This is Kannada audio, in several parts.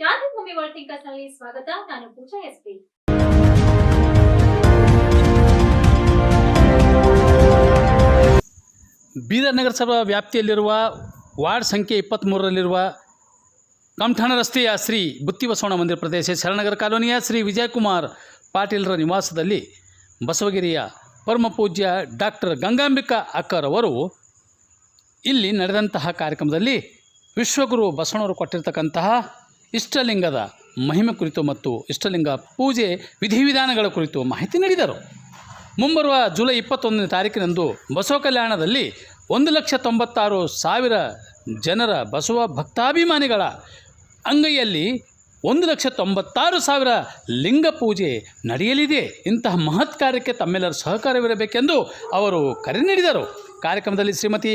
ಕ್ರಾಂತಿಭೂಮಿ ವರ್ಲ್ಡ್ನಲ್ಲಿ ಸ್ವಾಗತ. ನಾನು ಪೂಜಾ ಎಸ್ ಪಿ. ಬೀದರ್ ನಗರಸಭಾ ವ್ಯಾಪ್ತಿಯಲ್ಲಿರುವ ವಾರ್ಡ್ ಸಂಖ್ಯೆ ಇಪ್ಪತ್ತ್ಮೂರರಲ್ಲಿರುವ ಕಮಠಾಣ ರಸ್ತೆಯ ಶ್ರೀ ಬುತ್ತಿಬಸವಣ್ಣ ಮಂದಿರ ಪ್ರದೇಶ ಶರಣನಗರ ಕಾಲೋನಿಯ ಶ್ರೀ ವಿಜಯಕುಮಾರ್ ಪಾಟೀಲ್ರ ನಿವಾಸದಲ್ಲಿ ಬಸವಗಿರಿಯ ಪರಮ ಪೂಜ್ಯ ಡಾಕ್ಟರ್ ಗಂಗಾಂಬಿಕಾ ಅಕ್ಕರ್ ಅವರು ಇಲ್ಲಿ ನಡೆದಂತಹ ಕಾರ್ಯಕ್ರಮದಲ್ಲಿ ವಿಶ್ವಗುರು ಬಸವಣ್ಣವರು ಕೊಟ್ಟಿರ್ತಕ್ಕಂತಹ ಇಷ್ಟಲಿಂಗದ ಮಹಿಮೆ ಕುರಿತು ಮತ್ತು ಇಷ್ಟಲಿಂಗ ಪೂಜೆ ವಿಧಿವಿಧಾನಗಳ ಕುರಿತು ಮಾಹಿತಿ ನೀಡಿದರು. ಮುಂಬರುವ ಜುಲೈ ಇಪ್ಪತ್ತೊಂದನೇ ತಾರೀಕಿನಂದು ಬಸವ ಕಲ್ಯಾಣದಲ್ಲಿ ಒಂದು ಲಕ್ಷ ತೊಂಬತ್ತಾರು ಸಾವಿರ ಜನರ ಬಸವ ಭಕ್ತಾಭಿಮಾನಿಗಳ ಅಂಗೈಯಲ್ಲಿ ಒಂದು ಲಕ್ಷ ತೊಂಬತ್ತಾರು ಸಾವಿರ ಲಿಂಗ ಪೂಜೆ ನಡೆಯಲಿದೆ. ಇಂತಹ ಮಹತ್ ಕಾರ್ಯಕ್ಕೆ ತಮ್ಮೆಲ್ಲರ ಸಹಕಾರವಿರಬೇಕೆಂದು ಅವರು ಕರೆ ನೀಡಿದರು. ಕಾರ್ಯಕ್ರಮದಲ್ಲಿ ಶ್ರೀಮತಿ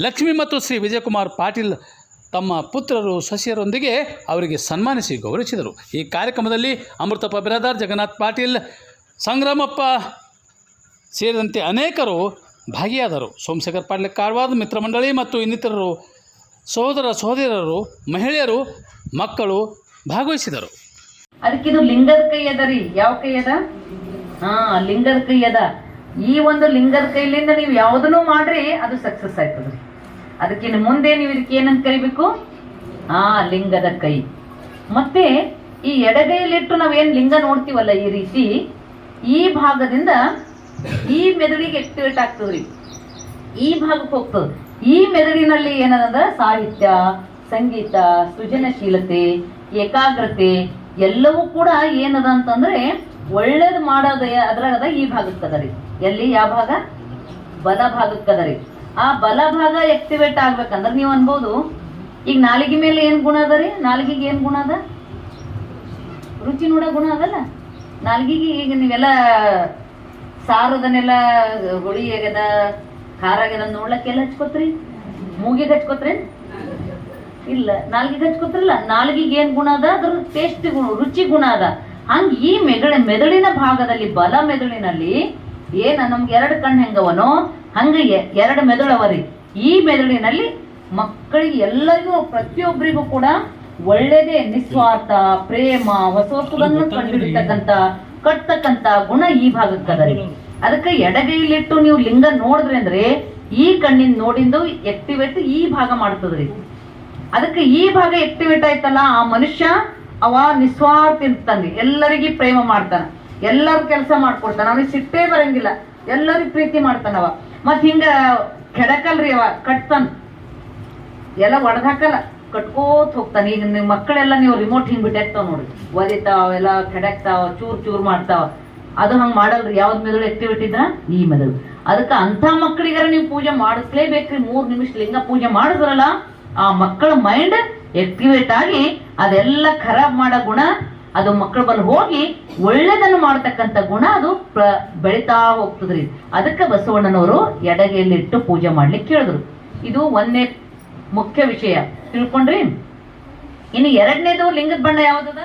ಲಕ್ಷ್ಮಿ ಮತ್ತು ಶ್ರೀ ವಿಜಯಕುಮಾರ್ ಪಾಟೀಲ್ ತಮ್ಮ ಪುತ್ರರು, ಸಸ್ಯರೊಂದಿಗೆ ಅವರಿಗೆ ಸನ್ಮಾನಿಸಿ ಗೌರವಿಸಿದರು. ಈ ಕಾರ್ಯಕ್ರಮದಲ್ಲಿ ಅಮೃತಪ್ಪ ಬಿರಾದಾರ್, ಜಗನ್ನಾಥ್ ಪಾಟೀಲ್, ಸಂಗ್ರಾಮಪ್ಪ ಸೇರಿದಂತೆ ಅನೇಕರು ಭಾಗಿಯಾದರು. ಸೋಮಶೇಖರ್ ಪಾಟೀಲ್ ಕಾರವಾದ ಮಿತ್ರಮಂಡಳಿ ಮತ್ತು ಇನ್ನಿತರರು ಸಹೋದರ ಸಹೋದರರು ಮಹಿಳೆಯರು, ಮಕ್ಕಳು ಭಾಗವಹಿಸಿದರು. ಅದಕ್ಕಿದು ಲಿಂಗದ ಕೈ ಅದ ರೀ. ಯಾವ ಕೈ ಅದ? ಹಾ, ಲಿಂಗದ ಕೈ ಅದ. ಈ ಒಂದು ಲಿಂಗದ ಕೈಲಿಂದ ನೀವು ಯಾವುದನ್ನು ಮಾಡ್ರಿ, ಅದು ಸಕ್ಸಸ್ ಆಯ್ತದ್ರಿ. ಅದಕ್ಕಿನ್ನು ಮುಂದೆ ನೀವು ಇದಕ್ಕೆ ಏನಂತ ಕರಿಬೇಕು? ಆ, ಲಿಂಗದ ಕೈ. ಮತ್ತೆ ಈ ಎಡಗೈಯಲ್ಲಿಟ್ಟು ನಾವೇನ್ ಲಿಂಗ ನೋಡ್ತೀವಲ್ಲ ಈ ರೀತಿ, ಈ ಭಾಗದಿಂದ ಈ ಮೆದುಳಿಗೆ ಆಕ್ಟಿವೇಟ್ ಆಗ್ತದ್ರಿ ಈ ಭಾಗಕ್ಕೆ ಹೋಗ್ತದೆ. ಈ ಮೆದುಳಿನಲ್ಲಿ ಏನದ ಸಾಹಿತ್ಯ, ಸಂಗೀತ, ಸೃಜನಶೀಲತೆ, ಏಕಾಗ್ರತೆ ಎಲ್ಲವೂ ಕೂಡ ಏನದ ಅಂತಂದ್ರೆ ಒಳ್ಳೇದು ಮಾಡೋದ ಅದ್ರಾಗದ ಈ ಭಾಗಕ್ಕದ ರೀ. ಎಲ್ಲಿ? ಯಾವ ಭಾಗ? ಬಲ ಭಾಗಕ್ಕದ ರೀ. ಆ ಬಲ ಭಾಗ ಆಕ್ಟಿವೇಟ್ ಆಗ್ಬೇಕಂದ್ರೆ ನೀವು ಅನ್ಬೋದು. ಈಗ ನಾಲಿಗೆ ಮೇಲೆ ಏನ್ ಗುಣ ಅದ ರೀ? ನಾಲಿಗೆಗೆ ಏನ್ ಗುಣ ಅದ? ರುಚಿ ನೋಡೋ ಗುಣ ಅದಲ್ಲ. ನಾಲ್ಗಿಗೆ ಈಗ ನೀವೆಲ್ಲ ಸಾರದನ್ನೆಲ್ಲ, ಹುಳಿ ಆಗ್ಯದ ಖಾರ ಆಗ್ಯದ ನೋಡ್ಲಕ್ಕೆಲ್ಲ ಹಚ್ಕೋತ್ರಿ? ಮೂಗಿಗೆ ಹಚ್ಕೋತ್ರಿ? ಇಲ್ಲ, ನಾಲ್ಗಿಗೆ ಹಚ್ಕೋತ್ರಲ್ಲ. ನಾಲ್ಗಿಗೆ ಏನ್ ಗುಣ ಅದ? ಅದ್ರ ಟೇಸ್ಟ್ ಗುಣ, ರುಚಿ ಗುಣ ಅದ. ಹಂಗ ಈ ಮೆಗಳ, ಮೆದುಳಿನ ಭಾಗದಲ್ಲಿ, ಬಲ ಮೆದುಳಿನಲ್ಲಿ ಏನ ನಮ್ಗೆ ಎರಡು ಕಣ್ಣು ಹೆಂಗವನೋ ಹಂಗ ಎರಡು ಮೆದುಳವರಿ ಈ ಮೆದುಳಿನಲ್ಲಿ ಮಕ್ಕಳಿಗೆ ಎಲ್ಲರಿಗೂ ಪ್ರತಿಯೊಬ್ಬರಿಗೂ ಕೂಡ ಒಳ್ಳೇದೇ ನಿಸ್ವಾರ್ಥ ಪ್ರೇಮ ಹೊಸ ವಸ್ತುಗಳನ್ನು ಕಂಡುಹಿಡಿತಕ್ಕಂತ ಕಟ್ತಕ್ಕಂತ ಗುಣ ಈ ಭಾಗಕ್ಕದರಿ ಅದಕ್ಕೆ ಎಡಗೈಲಿಟ್ಟು ನೀವು ಲಿಂಗ ನೋಡಿದ್ರಿ ಅಂದ್ರೆ ಈ ಕಣ್ಣಿನ ನೋಡಿಂದು ಆಕ್ಟಿವೇಟ್ ಈ ಭಾಗ ಮಾಡ್ತದ್ರಿ ಅದಕ್ಕೆ ಈ ಭಾಗ ಆಕ್ಟಿವೇಟ್ ಆಯ್ತಲ್ಲ ಆ ಮನುಷ್ಯ ಅವ ನಿಸ್ವಾರ್ಥ ಇರ್ತಾನ್ರಿ ಎಲ್ಲರಿಗೂ ಪ್ರೇಮ ಮಾಡ್ತಾನ. ಎಲ್ಲರೂ ಕೆಲಸ ಮಾಡ್ಕೊಡ್ತಾನ. ಅವನಿಗೆ ಸಿಟ್ಟೇ ಬರಂಗಿಲ್ಲ. ಎಲ್ಲರಿಗೂ ಪ್ರೀತಿ ಮಾಡ್ತಾನವ. ಮತ್ ಹಿಂಗ ಕೆಡಕಲ್ರಿ ಅವ, ಕಟ್ತಾನ. ಎಲ್ಲ ಒಡೆದಾಕಲ್ಲ ಕಟ್ಕೋತ್ ಹೋಗ್ತಾನೆ. ಈಗ ನಿಮ್ಮ ಮಕ್ಕಳೆಲ್ಲ ನೀವು ರಿಮೋಟ್ ಹಿಂಗ್ ಬಿಟ್ಟಾಕ್ತಾವ ನೋಡ್ರಿ. ಒದಿತಾವ ಎಲ್ಲ ಕೆಡಕ್ತಾವ, ಚೂರ್ ಚೂರ್ ಮಾಡ್ತಾವ. ಅದು ಹಂಗ್ ಮಾಡಲ್ರಿ. ಯಾವ್ದ್ ಮೆದುಳು ಆಕ್ಟಿವಿಟಿ ಇದ್ರ? ಈ ಮೆದುಳು. ಅದಕ್ಕೆ ಅಂತ ಮಕ್ಕಳಿಗಾರ ನೀವು ಪೂಜೆ ಮಾಡಿಸ್ಲೇಬೇಕ್ರಿ. ಮೂರ್ ನಿಮಿಷ ಲಿಂಗ ಪೂಜೆ ಮಾಡಿದ್ರಲ್ಲ, ಆ ಮಕ್ಕಳ ಮೈಂಡ್ ಆಕ್ಟಿವೇಟ್ ಆಗಿ ಅದೆಲ್ಲ ಖರಾಬ್ ಮಾಡೋ ಗುಣ ಅದು ಮಕ್ಕಳ ಬಲ್ ಹೋಗಿ ಒಳ್ಳೇದನ್ನು ಮಾಡ್ತಕ್ಕಂಥ ಗುಣ ಅದು ಬೆಳಿತಾ ಹೋಗ್ತದ್ರಿ. ಅದಕ್ಕೆ ಬಸವಣ್ಣನವರು ಎಡಗೆಯಲ್ಲಿಟ್ಟು ಪೂಜೆ ಮಾಡ್ಲಿಕ್ಕೆ ಕೇಳಿದ್ರು. ಇದು ಒಂದನೇ ಮುಖ್ಯ ವಿಷಯ. ತಿಳ್ಕೊಂಡ್ರಿ? ಇನ್ನು ಎರಡನೇದು ಲಿಂಗದ ಬಣ್ಣ ಯಾವ್ದದ?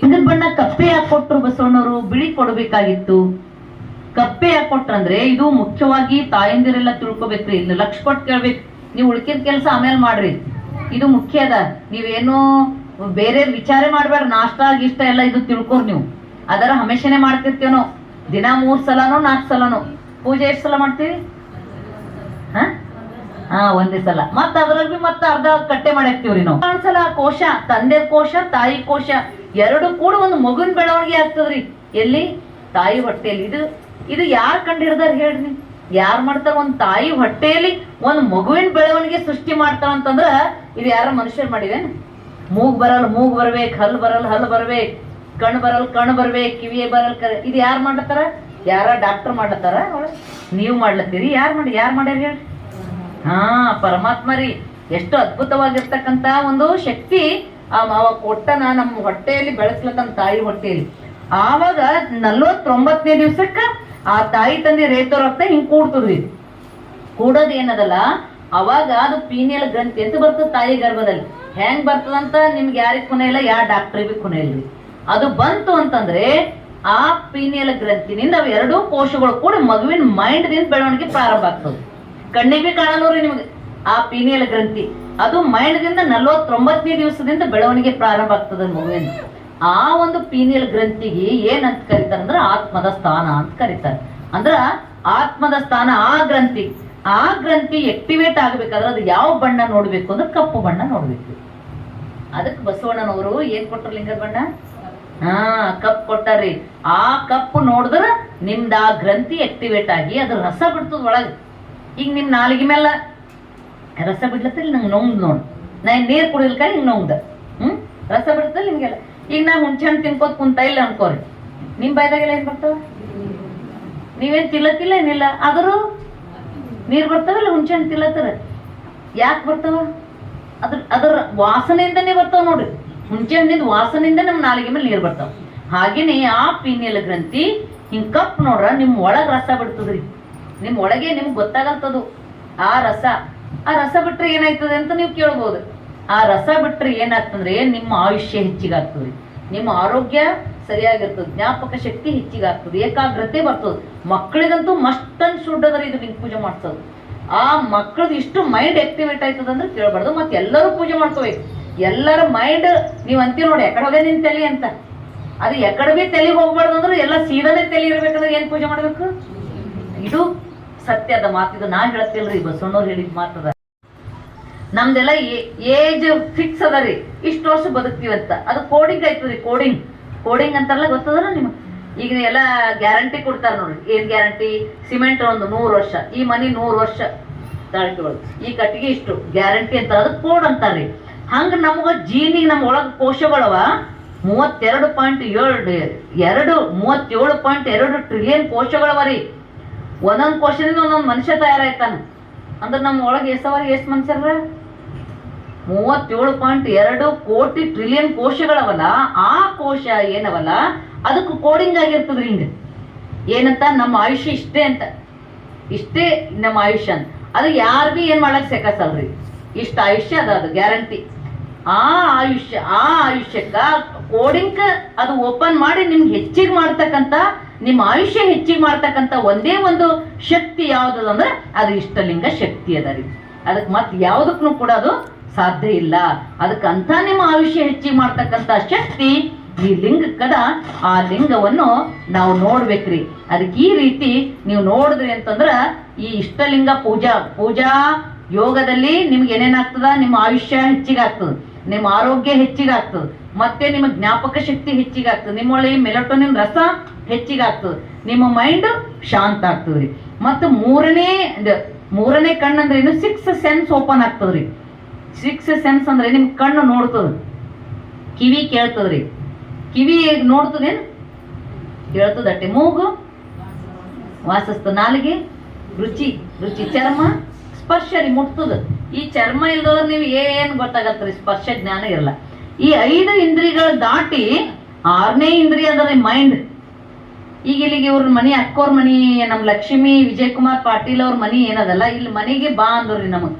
ಲಿಂಗದ ಬಣ್ಣ ಕಪ್ಪೆ ಯಾಕೆ ಕೊಟ್ರು ಬಸವಣ್ಣವರು, ಬಿಳಿ ಕೊಡಬೇಕಾಗಿತ್ತು. ಕಪ್ಪೆ ಯಾಕೆ ಕೊಟ್ರಂದ್ರೆ ಇದು ಮುಖ್ಯವಾಗಿ ತಾಯಂದಿರೆಲ್ಲ ತಿಳ್ಕೊಬೇಕ್ರಿ. ಇಲ್ಲಿ ಲಕ್ಷ ಕೊಟ್ಟು ಕೇಳ್ಬೇಕು. ನೀವು ಉಳ್ಕಿದ ಕೆಲಸ ಆಮೇಲೆ ಮಾಡ್ರಿ. ಇದು ಮುಖ್ಯ ಅದ. ನೀವೇನು ಬೇರೆ ವಿಚಾರ ಮಾಡ್ಬೇಡ, ನಾಷ್ಟ, ಗಿಷ್ಟ ಎಲ್ಲ ಇದು ತಿಳ್ಕೊರ್ ನೀವು. ಅದರ ಹಮೇಶನೆ ಮಾಡ್ತಿರ್ತೀವಿ ದಿನ ಮೂರ್ ಸಲನೋ ನಾಲ್ಕು ಸಲನೋ? ಪೂಜೆ ಎಷ್ಟು ಸಲ ಮಾಡ್ತೀವಿ ಹ? ಹಾ, ಒಂದೇ ಸಲ. ಮತ್ತ ಅದ್ರಲ್ಲಿ ಬಿ ಮತ್ತ ಅರ್ಧ ಕಟ್ಟೆ ಮಾಡಿರ್ತೀವ್ರಿ ನಾವು. ಒಂದ್ಸಲ ಆ ಕೋಶ, ತಂದೆ ಕೋಶ, ತಾಯಿ ಕೋಶ, ಎರಡು ಕೂಡ ಒಂದು ಮಗುನ್ ಬೆಳವಣಿಗೆ ಆಗ್ತದ್ರಿ. ಎಲ್ಲಿ? ತಾಯಿ ಹೊಟ್ಟೆಯಲ್ಲಿ. ಇದು ಇದು ಯಾರ್ ಕಂಡಿರ್ದಾರ ಹೇಳ್ರಿ? ಯಾರ್ ಮಾಡ್ತಾರ? ಒಂದು ತಾಯಿ ಹೊಟ್ಟೆಯಲ್ಲಿ ಒಂದು ಮಗುವಿನ ಬೆಳವಣಿಗೆ ಸೃಷ್ಟಿ ಮಾಡ್ತಾರ ಅಂತಂದ್ರ ಇದು ಯಾರ ಮನುಷ್ಯರು ಮಾಡಿದೆ? ಮೂಗ್ ಬರಲ್, ಮೂಗ್ ಬರ್ಬೇಕು, ಹಲ್ ಬರಲ್, ಹಲ್ ಬರ್ಬೇಕ್, ಕಣ್ ಬರಲ್, ಕಣ್ ಬರ್ಬೇಕ್, ಕಿವಿಯ ಬರಲ್ ಇದು ಯಾರು ಮಾಡತ್ತಾರ ಯಾರ ಡಾಕ್ಟರ್ ಮಾಡತ್ತಾರ ನೀವು ಮಾಡ್ಲತ್ತೀರಿ, ಯಾರು ಮಾಡಿ, ಯಾರು ಮಾಡ್ಯಾರ ಹೇಳಿ? ಹಾ, ಪರಮಾತ್ಮ ರೀ. ಎಷ್ಟು ಅದ್ಭುತವಾಗಿರ್ತಕ್ಕಂತ ಒಂದು ಶಕ್ತಿ ಆ ಅವ ಕೊಟ್ಟನ ನಮ್ಮ ಹೊಟ್ಟೆಯಲ್ಲಿ ಬೆಳೆಸ್ಲತ್ತನ ತಾಯಿ ಹೊಟ್ಟೆಯಲ್ಲಿ. ಆವಾಗ ನಲ್ವತ್ತೊಂಬತ್ತನೇ ದಿವ್ಸಕ್ಕ ಆ ತಾಯಿ ತಂದೆ ರೈತರು ರಕ್ತ ಹಿಂಗ್ ಕೂಡ್ತದ್ರಿ. ಕೂಡೋದ್ ಏನದಲ್ಲ ಅವಾಗ ಅದು ಪೀನಿಯಲ್ ಗ್ರಂಥಿ ಅಂತ ಬರ್ತದೆ ತಾಯಿ ಗರ್ಭದಲ್ಲಿ. ಹೆಂಗ್ ಬರ್ತದಂತ ನಿಮ್ಗೆ ಯಾರಿಗ್ ಖುನ ಇಲ್ಲ ಯಾವ ಡಾಕ್ಟರ್ ಬಿ ಖುನ ಇಲ್ರಿ. ಅದು ಬಂತು ಅಂತಂದ್ರೆ ಆ ಪೀನಿಯಲ್ ಗ್ರಂಥಿನಿಂದ ಅವ್ ಎರಡೂ ಕೋಶಗಳು ಕೂಡ ಮಗುವಿನ ಮೈಂಡ್ ದಿಂದ ಬೆಳವಣಿಗೆ ಪ್ರಾರಂಭ ಆಗ್ತದೆ. ಕಣ್ಣಿಗೆ ಬಿ ಕಾಣಲ್ಲವ್ರಿ ನಿಮ್ಗೆ. ಆ ಪೀನಿಯಲ್ ಗ್ರಂಥಿ, ಅದು ಮೈಂಡ್ ದಿಂದ ನಲವತ್ತೊಂಬತ್ತನೇ ದಿವಸದಿಂದ ಬೆಳವಣಿಗೆ ಪ್ರಾರಂಭ ಆಗ್ತದ ಮಗುವಿನ ಆ ಒಂದು ಪೀನಿಯಲ್ ಗ್ರಂಥಿಗೆ ಏನಂತ ಕರೀತಾರೆ ಅಂದ್ರೆ ಆತ್ಮದ ಸ್ಥಾನ ಅಂತ ಕರೀತಾರೆ. ಅಂದ್ರ ಆತ್ಮದ ಸ್ಥಾನ ಆ ಗ್ರಂಥಿ ಆ ಗ್ರಂಥಿ ಆಕ್ಟಿವೇಟ್ ಆಗ್ಬೇಕಾದ್ರೆ ಅದು ಯಾವ ಬಣ್ಣ ನೋಡ್ಬೇಕು ಅಂದ್ರೆ ಕಪ್ಪು ಬಣ್ಣ ನೋಡ್ಬೇಕು. ಅದಕ್ಕೆ ಬಸವಣ್ಣನವರು ಏನ್ ಕೊಟ್ಟರು ಲಿಂಗ ಬಣ್ಣ ಹಾ, ಕಪ್ ಕೊಟ್ಟಾರ್ರಿ. ಆ ಕಪ್ಪು ನೋಡಿದ್ರ ನಿಮ್ದ ಆ ಗ್ರಂಥಿ ಆಕ್ಟಿವೇಟ್ ಆಗಿ ಅದು ರಸ ಬಿಡ್ತದ ಒಳಗೆ. ಈಗ ನಿಮ್ ನಾಲಿಗೆ ಮೇಲೆ ರಸ ಬಿಡ್ಲತ್ತಿಲ್ಲ ನಂಗೆ ನೋಂದ್ ನೋಡ್. ನಾ ನೀರ್ ಕುಡಿಲ್ಕ ಹಿಂಗ್ ನೋಂಗ್ದ ಹ್ಮ್? ರಸ ಬಿಡ್ತಲ್ಲ ಹಿಂಗೆಲ್ಲ ಈಗ ನಾ ಹುಣ್ಸೆ ಹಣ್ಣು ತಿನ್ಕೋತ ಕುಂತ ಇಲ್ಲ ಅನ್ಕೋರಿ. ನಿಮ್ ಬಾಯ್ದಾಗೆಲ್ಲ ಏನ್ ಬರ್ತಾವ? ನೀವೇನ್ ತಿಲ್ಲತ್ತಿಲ್ಲ ಏನಿಲ್ಲ? ಆದರೂ ನೀರ್ ಬರ್ತಾವಲ್ಲ ಹುಣ್ಸೆ ಹಣ್ಣು ಯಾಕೆ ಬರ್ತಾವ? ಅದ್ರ, ಅದರ ವಾಸನೆಯಿಂದನೇ ಬರ್ತಾವ ನೋಡ್ರಿ ಹುಂಚೆ ಹಣ್ಣಿನ ವಾಸನೆಯಿಂದ ನಮ್ಮ ನಾಲಿಗೆ ಮೇಲೆ ನೀರು ಬರ್ತಾವ. ಹಾಗೇನೆ ಆ ಪೀನಿಯಲ್ ಗ್ರಂಥಿ ಹಿಂಗ್ ಕಪ್ ನೋಡ್ರ ನಿಮ್ ಒಳಗ್ ರಸ ಬಿಡ್ತದ್ರಿ. ನಿಮ್ ಒಳಗೆ ನಿಮ್ಗೆ ಗೊತ್ತಾಗತ್ತದು ಆ ರಸ ಆ ರಸ ಬಿಟ್ರೆ ಏನಾಯ್ತದೆ ಅಂತ ನೀವು ಕೇಳ್ಬೋದು. ಆ ರಸ ಬಿಟ್ರೆ ಏನಾಗ್ತಂದ್ರೆ ನಿಮ್ಮ ಆಯುಷ್ಯ ಹೆಚ್ಚಿಗಾಗ್ತದ್ರಿ. ನಿಮ್ಮ ಆರೋಗ್ಯ ಸರಿಯಾಗಿರ್ತದೆ. ಜ್ಞಾಪಕ ಶಕ್ತಿ ಹೆಚ್ಚಿಗಾಗ್ತದೆ ಏಕಾಗ್ರತೆ ಬರ್ತದೆ. ಮಕ್ಕಳಿಗಂತೂ ಮಸ್ಟ್ ಅಂಡ್ ಶುಡ್ ಅದರಿ ಇದು ಹಿಂಗೆ ಪೂಜೆ ಮಾಡ್ಸೋದು. ಆ ಮಕ್ಕಳದು ಇಷ್ಟು ಮೈಂಡ್ ಆಕ್ಟಿವೇಟ್ ಆಯ್ತದ ಅಂದ್ರೆ ಕೇಳಬಾರ್ದು. ಮತ್ತೆ ಎಲ್ಲರೂ ಪೂಜೆ ಮಾಡ್ಕೋಬೇಕು ಎಲ್ಲರ ಮೈಂಡ್ ನೀವು ಅಂತೀವಿ ನೋಡಿ, ಎಕಡೆ ಹೋಗೇ ನಿನ್ ತಲೆ ಅಂತ. ಅದು ಎಕಡೆ ಬಿ ತಲೆಗೆ ಹೋಗ್ಬಾರ್ದು ಅಂದ್ರೆ ಎಲ್ಲ ಸೀದನೇ ತಲೆ ಇರ್ಬೇಕಂದ್ರೆ ಏನ್ ಪೂಜೆ ಮಾಡ್ಬೇಕು? ಇದು ಸತ್ಯದ ಮಾತಿದು ನಾ ಹೇಳ್ತಿಲ್ರಿ ಬಸವಣ್ಣವ್ರು ಹೇಳಿದ ಮಾತದ. ನಮ್ದೆಲ್ಲ ಏಜ್ ಫಿಕ್ಸ್ ಅದ ರೀ. ಇಷ್ಟು ವರ್ಷ ಅಂತ ಅದು ಕೋಡಿಂಗ್ ಆಯ್ತದ್ರಿ ಕೋಡಿಂಗ್ ಕೋಡಿಂಗ್ ಅಂತಾರಲ್ಲ ಗೊತ್ತದಲ್ಲ ನಿಮ್ಗೆ? ಈಗ ಎಲ್ಲ ಗ್ಯಾರಂಟಿ ಕೊಡ್ತಾರ ನೋಡ್ರಿ. ಏನ್ ಗ್ಯಾರಂಟಿ ಸಿಮೆಂಟ್ ಒಂದು ನೂರು ವರ್ಷ. ಈ ಮನಿ ನೂರು ವರ್ಷ ತಾಳ್ಕೆ ಈ ಕಟ್ಟಿಗೆ ಇಷ್ಟು. ಗ್ಯಾರಂಟಿ ಅಂತ ಅದು ಕೋಡ್ ಅಂತಾರ್ರಿ. ಹಂಗ ನಮ್ಗ ಜೀನಿಗೆ ನಮ್ಮ ಒಳಗ ಕೋಶಗಳವ ಮೂವತ್ತೆರಡು ಪಾಯಿಂಟ್ ಏಳು, ಎರಡು, ಮೂವತ್ತೇಳು ಪಾಯಿಂಟ್ ಎರಡು ಟ್ರಿಲಿಯನ್ ಕೋಶಗಳವ ರೀ. ಒಂದೊಂದು ಕೋಶದಿಂದ ಒಂದೊಂದು ಮನುಷ್ಯ ತಯಾರಾಯ್ತಾನ. ಅಂದ್ರೆ ನಮ್ಮ ಒಳಗೆ ಎಷ್ಟವರೆಗೆ ಎಷ್ಟು ಮನುಷ್ಯರ ಮೂವತ್ತೇಳು ಪಾಯಿಂಟ್ ಎರಡು ಕೋಟಿ ಟ್ರಿಲಿಯನ್ ಕೋಶಗಳವಲ್ಲ, ಆ ಕೋಶ ಏನವಲ್ಲ, ಅದಕ್ಕೆ ಕೋಡಿಂಗ್ ಆಗಿರ್ತದ್ರಿ ಹಿಂಗ. ಏನಂತ? ನಮ್ಮ ಆಯುಷ್ಯ ಇಷ್ಟೇ ಅಂತ. ಇಷ್ಟೇ ನಮ್ಮ ಆಯುಷ್ಯ ಅಂತ. ಅದು ಯಾರು ಬಿ ಏನ್ ಮಾಡಕ್ ಸೆಕಸಲ್ರಿ ಇಷ್ಟ ಆಯುಷ್ಯ ಅದ ಅದು ಗ್ಯಾರಂಟಿ ಆ ಆಯುಷ್ಯ, ಆ ಆಯುಷ್ಯಕ್ಕ ಕೋಡಿಂಗ್ ಅದು ಓಪನ್ ಮಾಡಿ ನಿಮ್ಗೆ ಹೆಚ್ಚಿಗೆ ಮಾಡ್ತಕ್ಕಂತ, ನಿಮ್ಮ ಆಯುಷ್ಯ ಹೆಚ್ಚಿಗೆ ಮಾಡ್ತಕ್ಕಂತ ಒಂದೇ ಒಂದು ಶಕ್ತಿ ಯಾವುದದ ಅಂದ್ರೆ ಅದು ಇಷ್ಟಲಿಂಗ ಶಕ್ತಿ ಅದ ರೀ. ಅದಕ್ಕೆ ಮತ್ತೆ ಯಾವುದಕ್ಕೂ ಕೂಡ ಅದು ಸಾಧ್ಯ ಇಲ್ಲ. ಅದಕ್ಕೆ ಅಂತ ನಿಮ್ಮ ಆಯುಷ್ಯ ಹೆಚ್ಚಿಗೆ ಮಾಡ್ತಕ್ಕಂಥ ಶಕ್ತಿ ಈ ಲಿಂಗಕ್ಕದ, ಆ ಲಿಂಗವನ್ನು ನಾವು ನೋಡ್ಬೇಕ್ರಿ. ಅದಕ್ಕೆ ಈ ರೀತಿ ನೀವು ನೋಡಿದ್ರಿ ಅಂತಂದ್ರ ಈ ಇಷ್ಟಲಿಂಗ ಪೂಜಾ ಪೂಜಾ ಯೋಗದಲ್ಲಿ ನಿಮ್ಗೆ ಏನೇನಾಗ್ತದ ನಿಮ್ಮ ಆಯುಷ್ಯ ಹೆಚ್ಚಿಗಾಗ್ತದ ನಿಮ್ಮ ಆರೋಗ್ಯ ಹೆಚ್ಚಿಗಾಗ್ತದ ಮತ್ತೆ ನಿಮ್ಮ ಜ್ಞಾಪಕ ಶಕ್ತಿ ಹೆಚ್ಚಿಗಾಗ್ತದೆ ನಿಮ್ಮೊಳಗೆ ಮೆಲಟೋನಿನ್ ರಸ ಹೆಚ್ಚಿಗಾಗ್ತದೆ ನಿಮ್ಮ ಮೈಂಡ್ ಶಾಂತ ಆಗ್ತದ್ರಿ. ಮತ್ತು ಮೂರನೇ ಮೂರನೇ ಕಣ್ಣಂದ್ರೆ ಏನು? ಸಿಕ್ಸ್ ಸೆನ್ಸ್ ಓಪನ್ ಆಗ್ತದ್ರಿ. ಸಿಕ್ಸ್ ಸೆನ್ಸ್ ಅಂದ್ರೆ ನಿಮ್ ಕಣ್ಣು ನೋಡ್ತದ. ಕಿವಿ ಕೇಳ್ತದ್ರಿ. ಕಿವಿ ನೋಡ್ತದೇನ್ ಕೇಳ್ತದಟ್ಟೆ ಮೂಗು? ವಾಸಸ್ತ ನಾಲಿಗೆ? ರುಚಿ ರುಚಿ. ಚರ್ಮ? ಸ್ಪರ್ಶ ರೀ, ಮುಟ್ತದ. ಈ ಚರ್ಮ ಇಲ್ದೋದ್ರ ನೀವು ಏನ್ ಗೊತ್ತಾಗತ್ರಿ ಸ್ಪರ್ಶ ಜ್ಞಾನ ಇರಲ್ಲ. ಈ ಐದು ಇಂದ್ರಿಯಗಳು ದಾಟಿ ಆರನೇ ಇಂದ್ರಿಯ ಅಂದ್ರೆ ಮೈಂಡ್ ಈಗ ಇಲ್ಲಿಗೆ ಇವ್ರ ಮನಿ, ಅಕ್ಕೋರ್ ಮನಿ, ನಮ್ ಲಕ್ಷ್ಮಿ ವಿಜಯ್ ಕುಮಾರ್ ಪಾಟೀಲ್ ಅವ್ರ ಮನಿ ಏನದಲ್ಲ, ಇಲ್ಲಿ ಮನೆಗೆ ಬಾ ಅಂದ್ರಿ ನಮಗ್.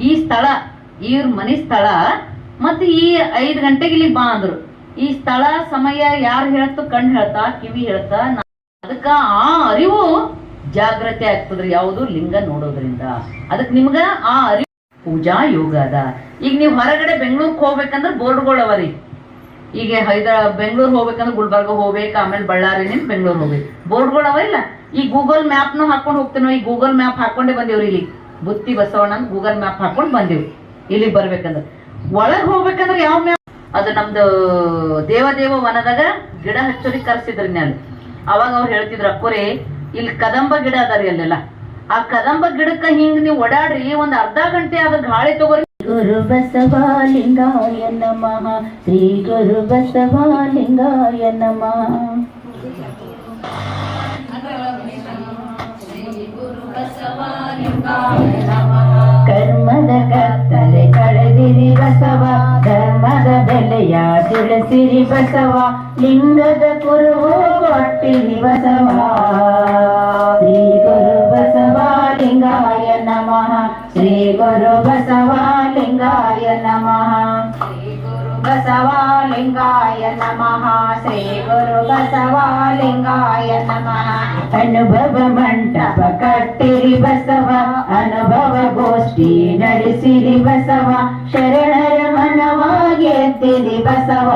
ಈ ಸ್ಥಳ. ಇವ್ರ ಮನೆ ಸ್ಥಳ, ಮತ್ತೆ ಈ ಐದ್ ಗಂಟೆಗೆ ಇಲ್ಲಿ ಬಾ ಅಂದ್ರು. ಈ ಸ್ಥಳ, ಸಮಯ ಯಾರು ಹೇಳ್ತು, ಕಣ್ ಹೇಳ್ತಾ, ಕಿವಿ ಹೇಳ್ತಾ ಅದಕ್ಕ ಆ ಅರಿವು ಜಾಗ್ರತೆ ಆಗ್ತದ್ರಿ ಯಾವುದು ಲಿಂಗ ನೋಡೋದ್ರಿಂದ. ಅದಕ್ ನಿಮ್ಗ ಆ ಅರಿವು ಪೂಜಾ ಯೋಗ ಅದ. ಈಗ ನೀವು ಹೊರಗಡೆ ಬೆಂಗಳೂರಿಗೆ ಹೋಗ್ಬೇಕಂದ್ರೆ ಬೋರ್ಡ್ಗಳು ಅವರಿ ಈಗ ಹೈದರಾ, ಬೆಂಗಳೂರು ಹೋಗ್ಬೇಕಂದ್ರೆ ಗುಲ್ಬರ್ಗ ಹೋಗ್ಬೇಕು, ಆಮೇಲೆ ಬಳ್ಳಾರಿ ನಿಮ್ ಬೆಂಗಳೂರು ಹೋಗ್ಬೇಕು. ಬೋರ್ಡ್ಗಳು ಇಲ್ಲ? ಈ ಗೂಗಲ್ ಮ್ಯಾಪ್ನು ಹಾಕೊಂಡು ಹೋಗ್ತೇನೋ, ಈ ಗೂಗಲ್ ಮ್ಯಾಪ್ ಹಾಕೊಂಡೇ ಬಂದೇವ್ರಿ ಇಲ್ಲಿ. ಬುತ್ತಿ ಬಸವಣ್ಣ ಗೂಗಲ್ ಮ್ಯಾಪ್ ಹಾಕೊಂಡು ಬಂದೇವಿ. ಇಲ್ಲಿ ಬರ್ಬೇಕಂದ್ರೆ. ಒಳಗೆ ಹೋಗ್ಬೇಕಂದ್ರೆ ಯಾವ ಮ್ಯಾಪ್ ಅದು ನಮ್ದು ದೇವದೇವ ವನದಾಗ ಗಿಡ ಹಚ್ಚೋರಿಗೆ ಕರ್ಸಿದ್ರಿ ಅಲ್ಲಿ. ಅವಾಗ ಅವ್ರು ಹೇಳ್ತಿದ್ರು ಅಕ್ಕೋರಿ ಇಲ್ಲಿ ಕದಂಬ ಗಿಡ ಅದಾರಿ ಅಲ್ಲೆಲ್ಲ. ಆ ಕದಂಬ ಗಿಡಕ್ಕ ಹಿಂಗ್ ನೀವು ಓಡಾಡ್ರಿ ಒಂದ್ ಅರ್ಧ ಗಂಟೆ ಅದ್ರ ಗಾಳಿ ತಗೋರಿ. ಗುರು ಬಸವಾಲಿಂಗಾಯ ನಮಃ ಶ್ರೀ ಗುರು ಬಸವಾಲಿಂಗಾಯ ನಮಃ ಕರ್ಮದ ಕತ್ತಲೆ ಕಳೆದಿರಿ ಬಸವ ಧರ್ಮದ ಬೆಲೆಯ ತಿಳಿಸಿರಿ ಬಸವ ಲಿಂಗದ ಕುರುಹು ಕೊಟ್ಟಿರಿ ಬಸವ ಶ್ರೀ ಗುರು ಬಸವಲಿಂಗಾಯ ನಮಃ ಶ್ರೀ ಗುರು ಬಸವಲಿಂಗಾಯ ಬಸವಲಿಂಗಾಯ ನಮಃ. ಶ್ರೀ ಗುರು ಬಸವಾಲಿಂಗಾಯ ನಮಃ. ಅನುಭವ ಮಂಟಪ ಕಟ್ಟಿರಿ ಬಸವ, ಅನುಭವ ಗೋಷ್ಠಿ ನಡೆಸಿರಿ ಬಸವ, ಶರಣರ ಮನವಾಗಿ ಎತ್ತಿರಿ ಬಸವ.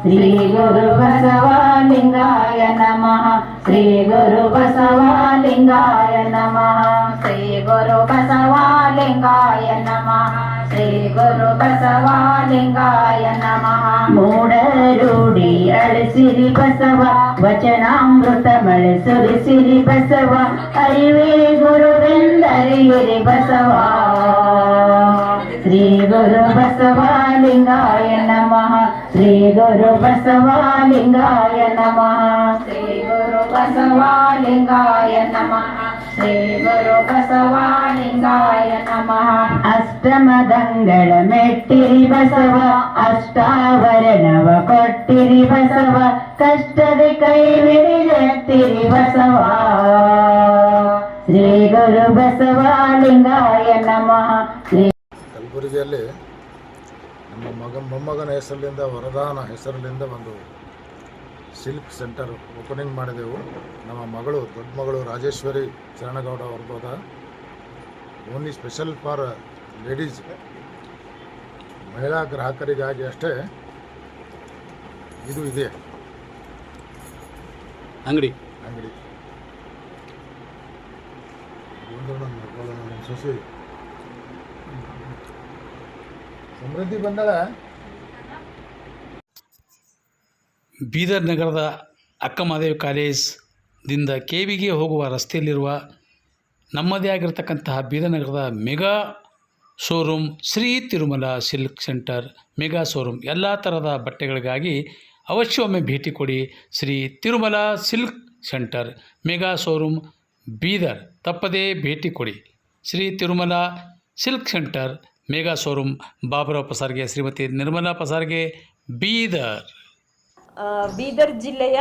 ಶ್ರೀ ಗುರು ಬಸವಾಲಿಂಗಾಯ ನಮಃ. ಶ್ರೀ ಗುರು ಬಸವಾಲಿಂಗಾಯ ನಮಃ. ಶ್ರೀ ಗುರು ಬಸವಾಲಿಂಗಾಯ ನಮಃ. ಶ್ರೀ ಗುರು ಬಸವಲಿಂಗಾಯ ನಮಃ ಮೂಡರೂಢಿ ಅಳಿಸಿರಿ ಬಸವ ವಚನಾಮೃತ ಮಳೆ ಸುರಿಸಿರಿ ಬಸವ ಅರಿವೇ ಗುರುವೆಂದರಿಯಿರಿ ಬಸವ ಶ್ರೀ ಗುರು ಬಸವಲಿಂಗಾಯ ನಮಃ ಶ್ರೀ ಗುರು ಬಸವಲಿಂಗಾಯ ನಮಃ ಶ್ರೀ ಗುರು ಬಸವಲಿಂಗಾಯ ನಮಃ ಶ್ರೀ ಬಸವಾಲಿಂಗಾಯ ಬಸವಲಿಂಗಾಯ ನಮಃ ಅಷ್ಟಮದಂಗಳ ಮೆಟ್ಟಿರಿ ಬಸವ ಅಷ್ಟಾವರಣವ ಕೊಟ್ಟಿರಿ ಬಸವ ಕಷ್ಟದ ಕೈ ಹಿಡಿದೆತ್ತಿರಿ ಬಸವ. ಶ್ರೀ ಗುರು ಬಸವಾಲಿಂಗಾಯ ನಮಃ ಶ್ರೀ ಕಲಬುರಗಿಯಲ್ಲಿ ನಮ್ಮ ಮಗ ಮೊಮ್ಮಗನ ಹೆಸರಿನಿಂದ ವರದಾನ ಹೆಸರಿನಿಂದ ಒಂದು ಸಿಲ್ಕ್ ಸೆಂಟರ್ ಓಪನಿಂಗ್ ಮಾಡಿದೆವು. ನಮ್ಮ ಮಗಳು ದೊಡ್ಡ ಮಗಳು ರಾಜೇಶ್ವರಿ ಚರಣಗೌಡ ವರ್ಗೋದ ಓನ್ಲಿ ಸ್ಪೆಷಲ್ ಫಾರ್ ಲೇಡೀಸ್ ಮಹಿಳಾ ಗ್ರಾಹಕರಿಗಾಗಿ ಅಷ್ಟೇ ಇದು ಇದೆ. ಅಂಗಡಿ. ಅಂಗಡಿ. ಸಸಿ. ಸಮೃದ್ಧಿ ಬಂದಳ? ಬೀದರ್ ನಗರದ ಅಕ್ಕಮಹಾದೇವಿ ಕಾಲೇಜ್ದಿಂದ ಕೆ ವಿಗೆ ಹೋಗುವ ರಸ್ತೆಯಲ್ಲಿರುವ ನಮ್ಮದೇ ಆಗಿರತಕ್ಕಂತಹ ಬೀದರ್ ನಗರದ mega showroom Shri Tirumala silk centre mega showroom ಎಲ್ಲ ಥರದ ಬಟ್ಟೆಗಳಿಗಾಗಿ ಅವಶ್ಯವೊಮ್ಮೆ ಭೇಟಿ ಕೊಡಿ Shri Tirumala silk centre mega showroom Bidar ತಪ್ಪದೇ ಭೇಟಿ ಕೊಡಿ. Shri Tirumala silk centre mega showroom Baburao Pasarge Shrimati Nirmala Pasarge Bidar. Bidar ಜಿಲ್ಲೆಯ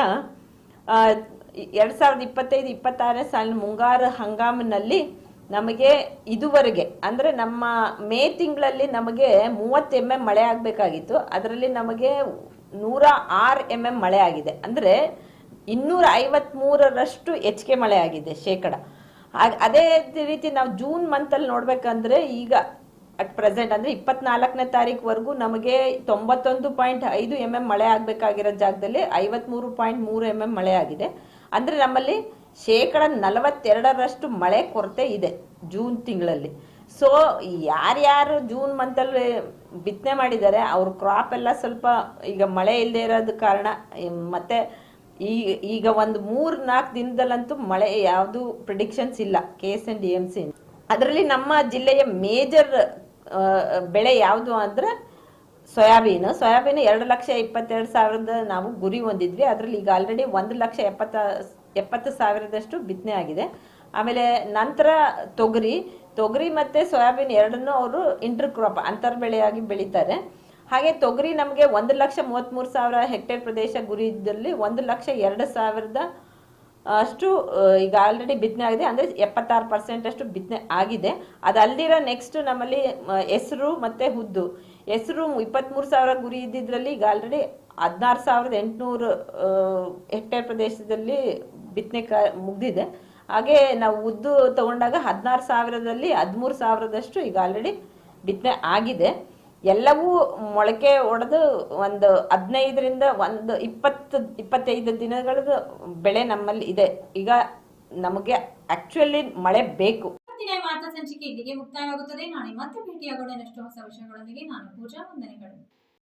ಎರಡು ಸಾವಿರದ ಇಪ್ಪತ್ತೈದು, ಇಪ್ಪತ್ತಾರನೇ ಸಾಲಿನ ಮುಂಗಾರು ಹಂಗಾಮಿನಲ್ಲಿ ನಮಗೆ ಇದುವರೆಗೆ, ಅಂದರೆ ನಮ್ಮ ಮೇ ತಿಂಗಳಲ್ಲಿ ನಮಗೆ ಮೂವತ್ತು ಎಂ ಎಂ ಮಳೆ ಆಗಬೇಕಾಗಿತ್ತು. ಅದರಲ್ಲಿ ನಮಗೆ ನೂರ ಆರು ಎಂ ಎಂ ಮಳೆ ಆಗಿದೆ. ಅಂದರೆ ಇನ್ನೂರ ಐವತ್ತ್ಮೂರರಷ್ಟು ಹೆಚ್ಚಿಗೆ ಮಳೆ ಆಗಿದೆ ಶೇಕಡ. ಅದೇ ರೀತಿ ನಾವು ಜೂನ್ ಮಂತಲ್ಲಿ ನೋಡ್ಬೇಕಂದ್ರೆ ಈಗ ಅಟ್ ಪ್ರೆಸೆಂಟ್ ಅಂದರೆ ಇಪ್ಪತ್ನಾಲ್ಕನೇ ತಾರೀಕುವರೆಗೂ ನಮಗೆ ತೊಂಬತ್ತೊಂದು ಪಾಯಿಂಟ್ ಐದು ಎಂ ಎಂ ಮಳೆ ಆಗಬೇಕಾಗಿರೋ ಜಾಗದಲ್ಲಿ ಐವತ್ಮೂರು ಪಾಯಿಂಟ್ ಮೂರು ಎಂ ಎಂ ಮಳೆ ಆಗಿದೆ. ಅಂದರೆ ನಮ್ಮಲ್ಲಿ ಶೇಕಡ ನಲವತ್ತೆರಡರಷ್ಟು ಮಳೆ ಕೊರತೆ ಇದೆ ಜೂನ್ ತಿಂಗಳಲ್ಲಿ. ಸೊ ಯಾರ್ಯಾರು ಜೂನ್ ಮಂತಲ್ಲಿ ಬಿತ್ತನೆ ಮಾಡಿದ್ದಾರೆ, ಅವ್ರ ಕ್ರಾಪ್ ಎಲ್ಲ ಸ್ವಲ್ಪ ಈಗ ಮಳೆ ಇಲ್ಲದೆ ಇರೋದ ಕಾರಣ, ಮತ್ತೆ ಈ, ಈಗ ಒಂದು ಮೂರು ನಾಲ್ಕು ದಿನದಲ್ಲಂತೂ ಮಳೆ ಯಾವುದು ಪ್ರಿಡಿಕ್ಷನ್ಸ್ ಇಲ್ಲ K S N D M C ಅದರಲ್ಲಿ ನಮ್ಮ ಜಿಲ್ಲೆಯ ಮೇಜರ್ ಬೆಳೆ ಯಾವುದು ಅಂದರೆ ಸೋಯಾಬೀನ್. ಸೋಯಾಬೀನ್ ಎರಡು ಲಕ್ಷ ಇಪ್ಪತ್ತೆರಡು ಸಾವಿರದ ನಾವು ಗುರಿ ಹೊಂದಿದ್ವಿ. ಅದರಲ್ಲಿ ಈಗ ಆಲ್ರೆಡಿ ಒಂದು ಲಕ್ಷ ಎಪ್ಪತ್ತ, ಎಪ್ಪತ್ತು ಸಾವಿರದಷ್ಟು ಬಿತ್ತನೆ ಆಗಿದೆ. ಆಮೇಲೆ ನಂತರ ತೊಗರಿ. ತೊಗರಿ ಮತ್ತು ಸೋಯಾಬೀನ್ ಎರಡನ್ನೂ ಅವರು ಇಂಟರ್ ಕ್ರಾಪ್ ಅಂತರ್ ಬೆಳೆಯಾಗಿ ಬೆಳೀತಾರೆ. ಹಾಗೆ ತೊಗರಿ ನಮಗೆ ಒಂದು ಲಕ್ಷ ಮೂವತ್ತ್ಮೂರು ಸಾವಿರ ಹೆಕ್ಟೇರ್ ಪ್ರದೇಶ ಗುರಿ ಇದ್ದಲ್ಲಿ ಒಂದು ಲಕ್ಷ ಎರಡು ಸಾವಿರದ ಅಷ್ಟು ಈಗ ಆಲ್ರೆಡಿ ಬಿತ್ತನೆ ಆಗಿದೆ. ಅಂದರೆ ಎಪ್ಪತ್ತಾರು ಪರ್ಸೆಂಟ್ ಅಷ್ಟು ಬಿತ್ತನೆ ಆಗಿದೆ. ಅಲ್ಲಿರೋ ನೆಕ್ಸ್ಟ್ ನಮ್ಮಲ್ಲಿ ಹೆಸರು ಮತ್ತು ಉದ್ದು ಹೆಸರು ಇಪ್ಪತ್ತ್ಮೂರು ಸಾವಿರ ಗುರಿ ಇದ್ದಿದ್ರಲ್ಲಿ ಈಗ ಆಲ್ರೆಡಿ ಹದಿನಾರು ಸಾವಿರದ ಎಂಟುನೂರು ಹೆಕ್ಟೇರ್ ಪ್ರದೇಶದಲ್ಲಿ ಬಿತ್ತನೆ ಕ, ಮುಗ್ದಿದೆ. ಹಾಗೆ ನಾವು ಉದ್ದು ತಗೊಂಡಾಗ ಹದಿನಾರು ಸಾವಿರದಲ್ಲಿ ಹದಿಮೂರು ಸಾವಿರದಷ್ಟು ಈಗ ಆಲ್ರೆಡಿ ಬಿತ್ತನೆ ಆಗಿದೆ. ಎಲ್ಲವೂ ಮೊಳಕೆ ಒಡೆದು ಒಂದು ಹದಿನೈದರಿಂದ ಒಂದು ಇಪ್ಪತ್ತು, ಇಪ್ಪತ್ತೈದು ದಿನಗಳದ್ದು ಬೆಳೆ ನಮ್ಮಲ್ಲಿ ಇದೆ. ಈಗ ನಮಗೆ ಆಕ್ಚುಲಿ ಮಳೆ ಬೇಕು. ವಾರ್ತಾ ಸಂಚಿಕೆ ಇಲ್ಲಿಗೆ ಮುಕ್ತಾಯವಾಗುತ್ತದೆ. ನಾಳೆ ಮತ್ತೆ ಭೇಟಿಯಾಗೋಣ. ಹೊಸ ವಿಷಯಗಳೊಂದಿಗೆ ನಾನು ಪೂಜಾ ವಂದನೆಗಳು.